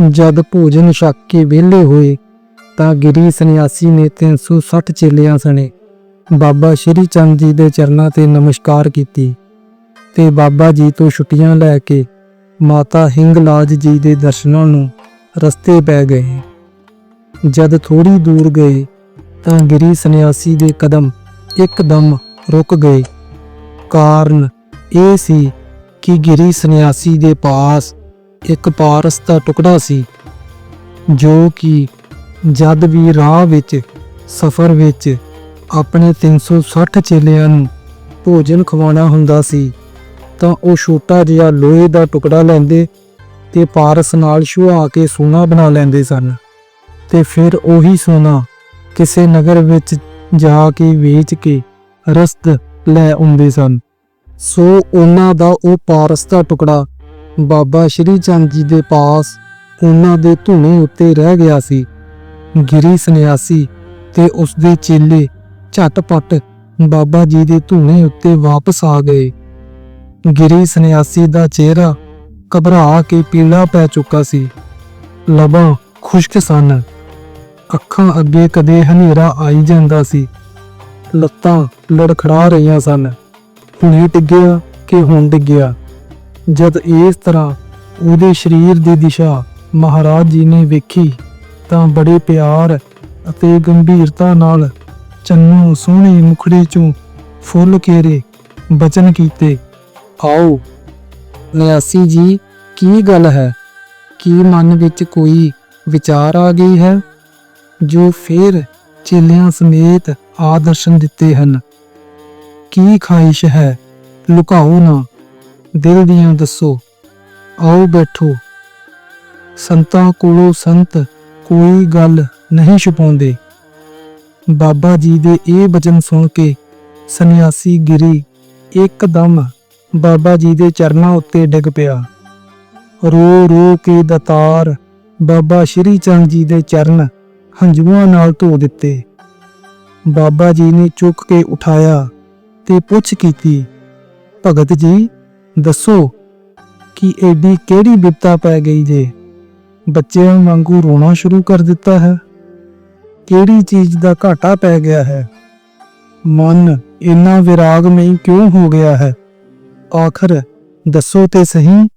ਜਦ ਭੋਜਨ ਛਕ ਕੇ ਵਿਹਲੇ ਹੋਏ ਤਾਂ ਗਿਰੀ ਸੰਨਿਆਸੀ ਨੇ 360 ਚੇਲਿਆਂ ਸਣੇ। ਬਾਬਾ ਸ਼੍ਰੀ ਚੰਦ ਜੀ ਦੇ ਚਰਨਾਂ ਤੇ ਨਮਸਕਾਰ ਕੀਤੀ ਤੇ ਬਾਬਾ ਜੀ ਤੋਂ ਛੁੱਟੀਆਂ ਲੈ ਕੇ ਮਾਤਾ ਹਿੰਗਲਾਜ ਜੀ ਦੇ ਦਰਸ਼ਨਾਂ ਨੂੰ ਰਸਤੇ ਪੈ ਗਏ। ਜਦ ਥੋੜੀ ਦੂਰ ਗਏ ਤਾਂ ਗਿਰੀ ਸੰਨਿਆਸੀ ਦੇ ਕਦਮ ਇੱਕਦਮ ਰੁਕ ਗਏ। ਕਾਰਨ ਇਹ ਸੀ ਕਿ ਗਿਰੀ ਸੰਨਿਆਸੀ ਦੇ ਪਾਸ ਇੱਕ ਪਾਰਸ ਦਾ ਟੁਕੜਾ ਸੀ, ਜੋ ਕਿ ਜਦ ਵੀ ਰਾਹ ਵਿੱਚ, ਸਫ਼ਰ ਵਿੱਚ ਆਪਣੇ 360 ਚੇਲਿਆਂ ਨੂੰ ਭੋਜਨ ਖਵਾਉਣਾ ਹੁੰਦਾ ਸੀ, ਤਾਂ ਉਹ ਛੋਟਾ ਜਿਹਾ ਲੋਹੇ ਦਾ ਟੁਕੜਾ ਲੈਂਦੇ ਤੇ ਪਾਰਸ ਨਾਲ ਛੁਆ ਕੇ ਸੋਨਾ ਬਣਾ ਲੈਂਦੇ ਸਨ ਤੇ ਫਿਰ ਉਹੀ ਸੋਨਾ ਕਿਸੇ ਨਗਰ ਵਿੱਚ ਜਾ ਕੇ ਵੇਚ ਕੇ ਰਸਤ ਲੈ ਆਉਂਦੇ ਸਨ। ਸੋ ਉਹਨਾਂ ਦਾ ਉਹ ਪਾਰਸ ਦਾ ਟੁਕੜਾ ਬਾਬਾ ਸ਼੍ਰੀ ਚੰਦ ਜੀ ਦੇ ਪਾਸ ਉਹਨਾਂ ਦੇ ਧੂਣੇ ਉੱਤੇ ਰਹਿ ਗਿਆ ਸੀ। ਗਿਰੀ ਸੰਨਿਆਸੀ ਤੇ ਉਸ ਦੇ ਚੇਲੇ ਝਟਪਟ ਬਾਬਾ ਜੀ ਦੇ ਧੂਣੇ ਉੱਤੇ ਵਾਪਸ ਆ ਗਏ। ਗਿਰੀ ਸੰਨਿਆਸੀ ਦਾ ਚਿਹਰਾ ਘਬਰਾ ਕੇ ਪੀਲਾ ਪੈ ਚੁੱਕਾ ਸੀ। ਲਬਾਂ ਖੁਸ਼ਕ ਸਨ। ਅੱਖਾਂ ਅੱਗੇ ਕਦੇ ਹਨੇਰਾ ਆਈ ਜਾਂਦਾ ਸੀ। ਲੱਤਾਂ ਲੜਖੜਾ ਰਹੀਆਂ ਸਨ। ਹੁਣੇ ਡਿੱਗਿਆ ਕਿ ਹੁਣ ਡਿੱਗਿਆ? ਜਦ ਇਸ ਤਰ੍ਹਾਂ ਉਹਦੇ ਸਰੀਰ ਦੀ ਦਿਸ਼ਾ ਮਹਾਰਾਜ ਜੀ ਨੇ ਵੇਖੀ, ਤਾਂ ਬੜੇ ਪਿਆਰ ਅਤੇ ਗੰਭੀਰਤਾ ਨਾਲ ਚੰਨੂ ਸੋਹਣੇ ਮੁਖੜੇ ਚੋਂ ਫੁੱਲ ਕੇਰੇ ਬਚਨ ਕੀਤੇ। ਆਓ, ਨਿਆਸੀ ਜੀ, ਕੀ ਗੱਲ ਹੈ? ਕੀ ਮਨ ਵਿੱਚ ਕੋਈ ਵਿਚਾਰ ਆ ਗਈ ਹੈ? ਜੋ ਫੇਰ ਚੇਲਿਆਂ ਸਮੇਤ ਆਦਰਸ਼ਨ ਦਿੱਤੇ ਹਨ। ਕੀ ਖਾਹਿਸ਼ ਹੈ? ਲੁਕਾਓ ਨਾ। ਦਿਲ ਦੀਆਂ ਦੱਸੋ। ਆਓ ਬੈਠੋ। ਸੰਤਾਂ ਕੋਲੋਂ ਸੰਤ ਕੋਈ ਗੱਲ ਨਹੀਂ ਛੁਪਾਉਂਦੇ। ਬਾਬਾ ਜੀ ਦੇ ਇਹ ਬਚਨ ਸੁਣ ਕੇ ਸੰਨਿਆਸੀ ਗਿਰੀ। ਇੱਕਦਮ ਬਾਬਾ ਜੀ ਦੇ ਚਰਨਾਂ ਉੱਤੇ ਡਿੱਗ ਪਿਆ। ਰੋ ਰੋ ਕੇ ਦਤਾਰ ਬਾਬਾ ਸ਼੍ਰੀ ਚੰਦ ਜੀ ਦੇ ਚਰਨ ਹੰਝੂਆਂ ਨਾਲ ਧੋ ਦਿੱਤੇ। ਬਾਬਾ ਜੀ ਨੇ ਚੁੱਕ ਕੇ ਉਠਾਇਆ ਤੇ ਪੁੱਛ ਕੀਤੀ, ਭਗਤ ਜੀ ਦੱਸੋ ਕਿ ਐਡੀ ਕਿਹੜੀ ਬਿਪਤਾ ਪੈ ਗਈ ਜੇ? ਬੱਚਿਆਂ ਵਾਂਗੂ ਰੋਣਾ ਸ਼ੁਰੂ ਕਰ ਦਿੱਤਾ ਹੈ। ਕਿਹੜੀ ਚੀਜ਼ ਦਾ ਘਾਟਾ ਪੈ ਗਿਆ ਹੈ? ਮਨ ਇੰਨਾ ਵਿਰਾਗਮਈ ਕਿਉਂ ਹੋ ਗਿਆ ਹੈ? ਆਖਰ ਦੱਸੋ ਤੇ ਸਹੀ।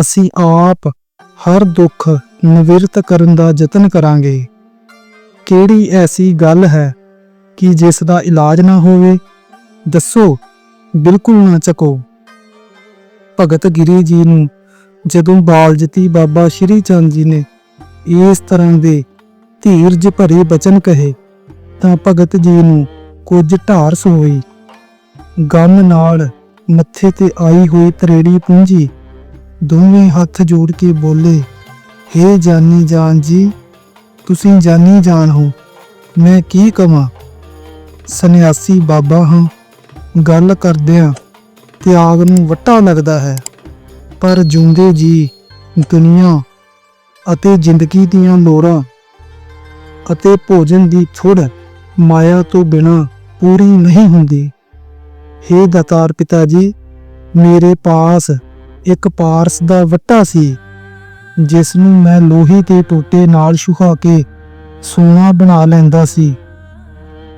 ਅਸੀਂ ਆਪ ਹਰ ਦੁੱਖ ਨਿਵਰਤ ਕਰਨ ਦਾ ਯਤਨ ਕਰਾਂਗੇ। ਕਿਹੜੀ ਐਸੀ ਗੱਲ ਹੈ ਕਿ ਜਿਸ ਦਾ ਇਲਾਜ ਨਾ ਹੋਵੇ? ਦੱਸੋ ਬਿਲਕੁਲ ਨਾ ਚੱਕੋ। ਭਗਤ ਗਿਰੀ ਜੀ ਨੂੰ ਜਦੋਂ ਬਾਲਜਤੀ ਬਾਬਾ ਸ਼੍ਰੀ ਚੰਦ ਜੀ ਨੇ ਇਸ ਤਰ੍ਹਾਂ ਦੇ ਧੀਰਜ ਭਰੇ ਬਚਨ ਕਹੇ, ਤਾਂ ਭਗਤ ਜੀ ਨੂੰ ਕੁਝ ਢਾਰਸ ਹੋਈ। ਗਮ ਨਾਲ ਮੱਥੇ ਤੇ ਆਈ ਹੋਈ ਤਰੇੜੀ ਪੂੰਜੀ, ਦੋਵੇਂ ਹੱਥ ਜੋੜ ਕੇ ਬੋਲੇ, ਹੇ ਜਾਨੀ ਜਾਨ ਜੀ, ਤੁਸੀਂ ਜਾਨੀ ਜਾਨ ਹੋ, ਮੈਂ ਕੀ ਕਵਾਂ? ਸੰਨਿਆਸੀ ਬਾਬਾ ਹਾਂ ਗੱਲ ਕਰਦਿਆਂ ਤਿਆਗ ਨੂੰ ਵੱਟਾ ਲੱਗਦਾ ਹੈ। ਪਰ ਜਿਉਂਦੇ ਜੀ ਦੁਨੀਆ ਅਤੇ ਜ਼ਿੰਦਗੀ ਦੀਆਂ ਲੋੜਾਂ ਅਤੇ ਭੋਜਨ ਦੀ ਥੁੜ ਮਾਇਆ ਤੋਂ ਬਿਨਾ ਪੂਰੀ ਨਹੀਂ ਹੁੰਦੀ। ਹੇ ਦਾਤਾਰ ਪਿਤਾ ਜੀ, ਮੇਰੇ ਪਾਸ ਇੱਕ ਪਾਰਸ ਦਾ ਵੱਟਾ ਸੀ, ਜਿਸ ਨੂੰ ਮੈਂ ਲੋਹੇ ਦੇ ਟੋਟੇ ਨਾਲ ਛੁਹਾ ਕੇ ਸੋਨਾ ਬਣਾ ਲੈਂਦਾ ਸੀ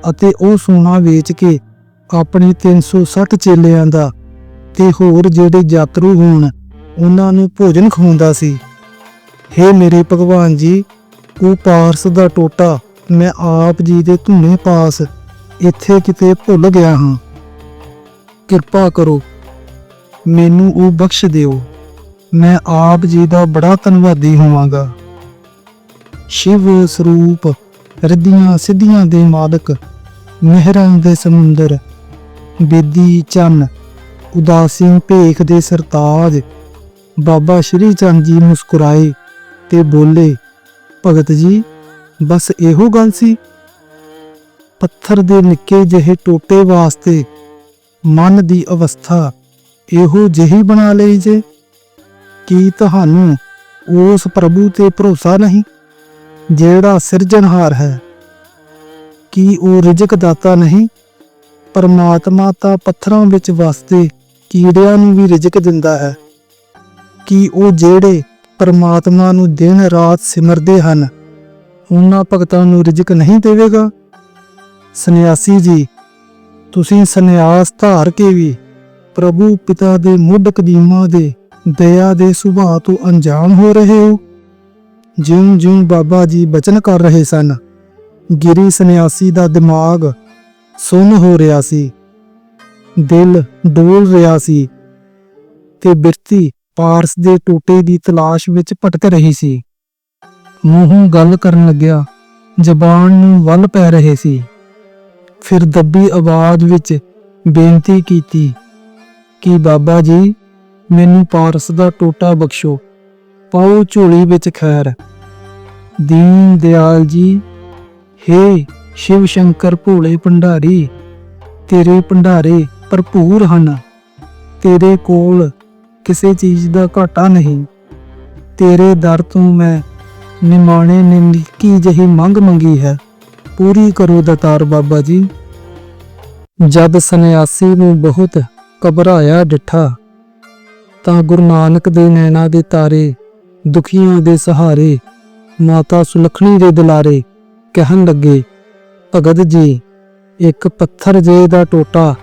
ਅਤੇ ਉਹ ਸੋਨਾ ਵੇਚ ਕੇ ਆਪਣੇ 360 ਚੇਲਿਆਂ ਦਾ ਤੇ ਹੋਰ ਜਿਹੜੇ ਯਾਤਰੂ ਹੋਣ, ਉਹਨਾਂ ਨੂੰ ਭੋਜਨ ਖਵਾਉਂਦਾ ਸੀ। ਹੇ ਮੇਰੇ ਭਗਵਾਨ ਜੀ ਉਹ ਪਾਰਸ ਦਾ ਟੋਟਾ, ਮੈਂ ਆਪ ਜੀ ਦੇ ਧੁਨੇ ਪਾਸ ਇੱਥੇ ਕਿਤੇ ਭੁੱਲ ਗਿਆ ਹਾਂ। ਕਿਰਪਾ ਕਰੋ, ਮੈਨੂੰ ਉਹ ਬਖਸ਼ ਦਿਓ। ਮੈਂ ਆਪ ਜੀ ਦਾ ਬੜਾ ਧੰਨਵਾਦੀ ਹੋਵਾਂਗਾ। ਸ਼ਿਵ ਸਰੂਪ, ਰਿੱਧੀਆਂ ਸਿੱਧੀਆਂ ਦੇ ਮਾਲਕ, ਮਹਿਰਾਂ ਦੇ ਸਮੁੰਦਰ ਬੇਦੀ ਚੰਨ ਉਦਾਸੀ ਭੇਖ ਦੇ ਸਰਤਾਜ। ਬਾਬਾ ਸ਼੍ਰੀ ਚੰਦ ਜੀ ਮੁਸਕਰਾਏ ਤੇ ਬੋਲੇ, ਭਗਤ ਜੀ, ਬਸ ਇਹੋ ਗੱਲ ਸੀ। ਪੱਥਰ ਦੇ ਨਿੱਕੇ ਜਿਹੇ ਟੋਟੇ ਵਾਸਤੇ ਮਨ ਦੀ ਅਵਸਥਾ ਇਹੋ ਜਿਹੀ ਬਣਾ ਲਈ ਜੇ। ਕੀ ਤੁਹਾਨੂੰ ਉਸ ਪ੍ਰਭੂ ਤੇ ਭਰੋਸਾ ਨਹੀਂ, ਜਿਹੜਾ ਸਿਰਜਣਹਾਰ ਹੈ? ਕੀ ਉਹ ਰਿਜ਼ਕ ਦਾਤਾ ਨਹੀਂ? ਪਰਮਾਤਮਾ ਤਾਂ ਪੱਥਰਾਂ ਵਿੱਚ ਵਸਦੇ ਕੀੜਿਆਂ ਨੂੰ ਵੀ ਰਿਜ਼ਕ ਦਿੰਦਾ ਹੈ। ਕਿ ਉਹ ਜਿਹੜੇ ਪਰਮਾਤਮਾ ਨੂੰ ਦਿਨ ਰਾਤ ਸਿਮਰਦੇ ਹਨ, ਉਹਨਾਂ ਭਗਤਾਂ ਨੂੰ ਰਿਜ਼ਕ ਨਹੀਂ ਦੇਵੇਗਾ? ਸੰਨਿਆਸੀ ਜੀ, ਤੁਸੀਂ ਸੰਨਿਆਸ ਧਾਰ ਕੇ ਵੀ ਪ੍ਰਭੂ ਪਿਤਾ ਦੇ ਮੁੱਢ ਕਦੀਮਾ ਦੇ ਦਇਆ ਦੇ ਸੁਭਾਅ ਤੋਂ ਅਣਜਾਣ ਹੋ ਰਹੇ ਹੋ। ਜਿਉਂ-ਜਿਉਂ ਬਾਬਾ ਜੀ ਬਚਨ ਕਰ ਰਹੇ ਸਨ, ਗਿਰੀ ਸੰਨਿਆਸੀ ਦਾ ਦਿਮਾਗ ਸੁੰਨ ਹੋ ਰਿਹਾ ਸੀ। ਦਿਲ ਡੋਲ ਰਿਹਾ ਸੀ ਤੇ ਬਿਰਤੀ ਪਾਰਸ ਦੇ ਟੋਟੇ ਦੀ ਤਲਾਸ਼ ਵਿੱਚ ਭਟਕ ਰਹੀ ਸੀ। ਮੂੰਹੋਂ ਗੱਲ ਕਰਨ ਲੱਗਿਆ, ਜ਼ਬਾਨ ਨੂੰ ਵੱਲ ਪੈ ਰਹੇ ਸੀ। ਫਿਰ ਦੱਬੀ ਆਵਾਜ਼ ਵਿੱਚ ਬੇਨਤੀ ਕੀਤੀ ਕਿ, ਬਾਬਾ ਜੀ, ਮੈਨੂੰ ਪਾਰਸ ਦਾ ਟੋਟਾ ਬਖਸ਼ੋ। ਪਾਓ ਝੋਲੀ ਵਿੱਚ ਖੈਰ। ਦੀਨ ਦਿਆਲ ਜੀ, ਹੇ ਸ਼ਿਵ ਸ਼ੰਕਰ ਭੋਲੇ ਭੰਡਾਰੀ, ਤੇਰੇ ਭੰਡਾਰੇ ਭਰਪੂਰ ਹਨ। ਤੇਰੇ ਕੋਲ ਕਿਸੇ ਚੀਜ਼ ਦਾ ਘਾਟਾ ਨਹੀਂ। ਤੇਰੇ ਦਰ ਤੋਂ ਮੈਂ ਨਿਮਾਣੇ ਨੇ ਨਿੱਕੀ ਜਿਹੀ ਮੰਗ ਮੰਗੀ ਹੈ। ਪੂਰੀ ਕਰੋ ਦਤਾਰ ਬਾਬਾ ਜੀ। ਜਦ ਸੰਨਿਆਸੀ ਨੂੰ ਬਹੁਤ ਘਬਰਾਇਆ ਡਿਠਾ, ਤਾਂ ਗੁਰੂ ਨਾਨਕ ਦੇ ਨੈਣਾ ਦੇ ਤਾਰੇ, ਦੁਖੀਆਂ ਦੇ ਸਹਾਰੇ, ਮਾਤਾ ਸੁਲਖਣੀ ਦੇ ਦੁਲਾਰੇ ਕਹਿਣ ਲੱਗੇ ਭਗਤ ਜੀ, ਇੱਕ ਪੱਥਰ ਜੇ ਦਾ ਟੋਟਾ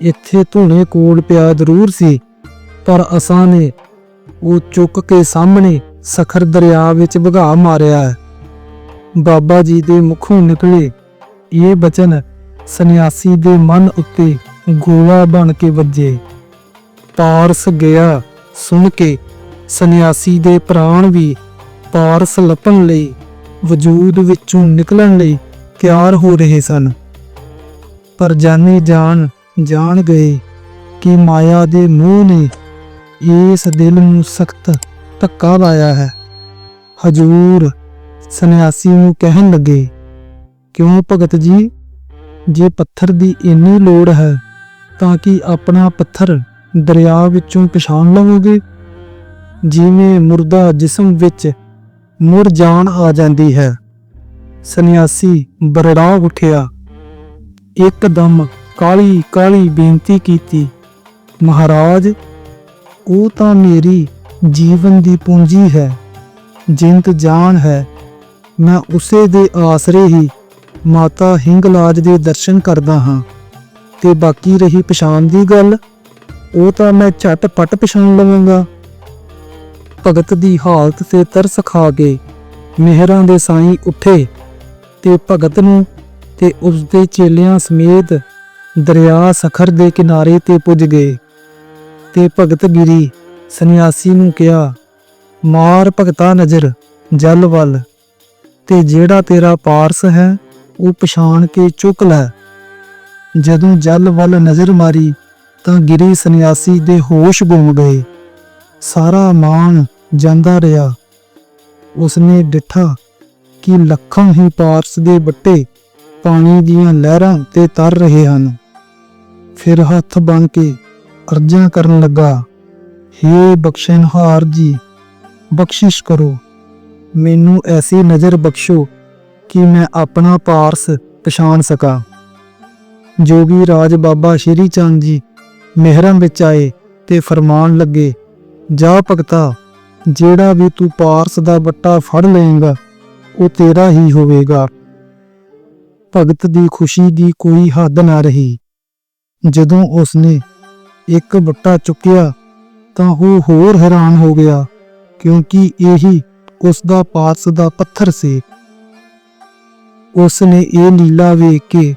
ਇੱਥੇ ਧੂਣੇ ਕੋਲ ਪਿਆ ਜ਼ਰੂਰ ਸੀ, ਪਰ ਅਸਾਂ ਨੇ ਉਹ ਚੁੱਕ ਕੇ ਸਾਹਮਣੇ ਸਖਰ ਦਰਿਆ ਵਿੱਚ ਵਗਾ ਮਾਰਿਆ। ਬਾਬਾ ਜੀ ਦੇ ਮੁਖੋਂ ਨਿਕਲੇ ਇਹ ਬਚਨ ਸੰਨਿਆਸੀ ਦੇ ਮਨ ਉੱਤੇ ਗੋਲਾ ਬਣ ਕੇ ਵੱਜੇ। ਪਾਰਸ ਗਿਆ ਸੁਣ ਕੇ ਸੰਨਿਆਸੀ ਦੇ ਪ੍ਰਾਣ ਵੀ ਪਾਰਸ ਲੱਪਣ ਲਈ, ਵਜੂਦ ਵਿੱਚੋਂ ਨਿਕਲਣ ਲਈ ਤਿਆਰ ਹੋ ਰਹੇ ਸਨ। ਪਰ ਜਾਣੇ ਜਾਣ ਜਾਣ ਗਏ ਕਿ ਮਾਇਆ ਦੇ ਮੋਹ ਨੇ ਇਸ ਦਿਲ ਨੂੰ ਸਖਤ ਧੱਕਾ ਲਾਇਆ ਹੈ। ਹਜੂਰ ਸੰਨਿਆਸੀ ਨੂੰ ਕਹਿਣ ਲੱਗੇ, ਕਿਉਂ ਭਗਤ ਜੀ? ਜੇ ਪੱਥਰ ਦੀ ਇੰਨੀ ਲੋੜ ਹੈ, ਤਾਂ ਕਿ ਆਪਣਾ ਪੱਥਰ ਦਰਿਆ ਵਿੱਚੋਂ ਪਛਾਣ ਲਵੋਗੇ? ਜਿਵੇਂ ਮੁਰਦਾ ਜਿਸਮ ਵਿੱਚ ਮੁਰ ਜਾਨ ਆ ਜਾਂਦੀ ਹੈ। ਸੰਨਿਆਸੀ ਬਰੜਾ ਉਠਿਆ। ਇੱਕਦਮ ਕਾਲੀ ਕਾਲੀ ਬੇਨਤੀ ਕੀਤੀ, ਮਹਾਰਾਜ, ਉਹ ਤਾਂ ਮੇਰੀ ਜੀਵਨ ਦੀ ਪੂੰਜੀ ਹੈ, ਜਿੰਤ ਜਾਨ ਹੈ। ਮੈਂ ਉਸੇ ਦੇ ਆਸਰੇ ਹੀ ਮਾਤਾ ਹਿੰਗਲਾਜ ਦੇ ਦਰਸ਼ਨ ਕਰਦਾ ਹਾਂ। ਤੇ ਬਾਕੀ ਰਹੀ ਪਛਾਣ ਦੀ ਗੱਲ, ਉਹ ਤਾਂ ਮੈਂ ਝਟ ਪਟ ਪਛਾਣ ਲਵਾਂਗਾ। ਭਗਤ ਦੀ ਹਾਲਤ ਤੇ ਤਰਸ ਖਾ ਕੇ ਮਿਹਰਾਂ ਦੇ ਸਾਈਂ ਉੱਠੇ। ਤੇ ਭਗਤ ਨੂੰ ਤੇ ਉਸ ਦੇ ਚੇਲਿਆਂ ਸਮੇਤ ਦਰਿਆ ਸਖਰ ਦੇ ਕਿਨਾਰੇ ਤੇ ਪੁੱਜ ਗਏ। ਤੇ ਭਗਤ ਗਿਰੀ ਸੰਨਿਆਸੀ ਨੂੰ ਕਿਹਾ, ਮਾਰ ਭਗਤਾ ਨਜ਼ਰ, ਜਲ ਵੱਲ। ਤੇ ਜਿਹੜਾ ਤੇਰਾ ਪਾਰਸ ਹੈ, ਉਹ ਪਛਾਣ ਕੇ ਚੁੱਕ ਲੈ। ਜਦੋਂ ਜਲ ਵੱਲ ਨਜ਼ਰ ਮਾਰੀ, ਤਾਂ ਗਿਰੀ ਸੰਨਿਆਸੀ ਦੇ ਹੋਸ਼ ਗੁੰਮ ਗਏ। ਸਾਰਾ ਮਾਨ ਜਾਂਦਾ ਰਿਹਾ। ਉਸਨੇ ਡਿੱਠਾ ਕਿ ਲੱਖਾਂ ਹੀ ਪਾਰਸ ਦੇ ਬੱਟੇ ਪਾਣੀ ਦੀਆਂ ਲਹਿਰਾਂ ਤੇ ਤਰ ਰਹੇ ਹਨ। ਫਿਰ ਹੱਥ ਬਣ ਕੇ ਅਰਜ਼ਾਂ ਕਰਨ ਲੱਗਾ, ਹੇ ਬਖਸ਼ਣਹਾਰ ਜੀ, ਬਖਸ਼ਿਸ਼ ਕਰੋ। ਮੈਨੂੰ ਐਸੀ ਨਜ਼ਰ ਬਖਸ਼ੋ ਕਿ ਮੈਂ ਆਪਣਾ ਪਾਰਸ ਪਛਾਣ ਸਕਾਂ। ਜੋਗੀ ਰਾਜ ਬਾਬਾ ਸ਼੍ਰੀ ਚੰਦ ਜੀ ਮਿਹਰਾਂ ਵਿੱਚ ਆਏ ਤੇ ਫਰਮਾਨ ਲੱਗੇ, ਜਾ ਭਗਤਾ, ਜਿਹੜਾ ਵੀ ਤੂੰ ਪਾਰਸ ਦਾ ਬੱਟਾ ਫੜ ਲਏਗਾ ਉਹ ਤੇਰਾ ਹੀ ਹੋਵੇਗਾ। ਭਗਤ ਦੀ ਖੁਸ਼ੀ ਦੀ ਕੋਈ ਹੱਦ ਨਾ ਰਹੀ। ਜਦੋਂ ਉਸਨੇ ਇੱਕ ਬੱਟਾ ਚੁੱਕਿਆ, ਤਾਂ ਉਹ ਹੋਰ ਹੈਰਾਨ ਹੋ ਗਿਆ, ਕਿਉਂਕਿ ਇਹੀ ਉਸ ਦਾ ਪਾਰਸ ਦਾ ਪੱਥਰ ਸੀ। ਉਸ ਨੇ ਇਹ ਲੀਲਾ ਵੇਖ ਕੇ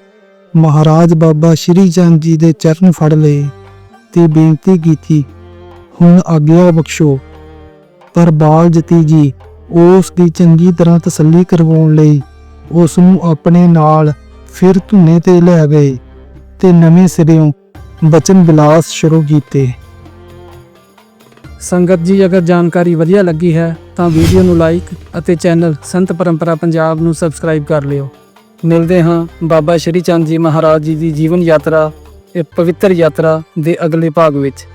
ਮਹਾਰਾਜ ਬਾਬਾ ਸ਼੍ਰੀ ਚੰਦ ਜੀ ਦੇ ਚਰਨ ਫੜ ਲਏ ਤੇ ਬੇਨਤੀ ਕੀਤੀ, ਹੁਣ ਆਗਿਆ ਬਖਸ਼ੋ। ਪਰ ਬਾਲ ਜਤੀ ਜੀ ਉਸ ਦੀ ਚੰਗੀ ਤਰ੍ਹਾਂ ਤਸੱਲੀ ਕਰਵਾਉਣ ਲਈ ਉਸ ਨੂੰ ਆਪਣੇ ਨਾਲ ਫਿਰ ਧੁਨੇ ਤੇ ਲੈ ਗਏ ਤੇ ਨਵੇਂ ਸਿਰਿਓਂ ਬਚਨ ਵਿਲਾਸ ਸ਼ੁਰੂ ਕੀਤੇ। ਸੰਗਤ ਜੀ, ਅਗਰ ਜਾਣਕਾਰੀ ਵਧੀਆ ਲੱਗੀ ਹੈ, ਤਾਂ ਵੀਡੀਓ ਨੂੰ ਲਾਈਕ ਅਤੇ ਚੈਨਲ ਸੰਤ ਪਰੰਪਰਾ ਪੰਜਾਬ ਨੂੰ ਸਬਸਕ੍ਰਾਈਬ ਕਰ ਲਿਓ। ਮਿਲਦੇ ਹਾਂ ਬਾਬਾ ਸ਼੍ਰੀ ਚੰਦ ਜੀ ਮਹਾਰਾਜ ਜੀ ਦੀ ਜੀਵਨ ਯਾਤਰਾ, ਇਹ ਪਵਿੱਤਰ ਯਾਤਰਾ ਦੇ ਅਗਲੇ ਭਾਗ ਵਿੱਚ।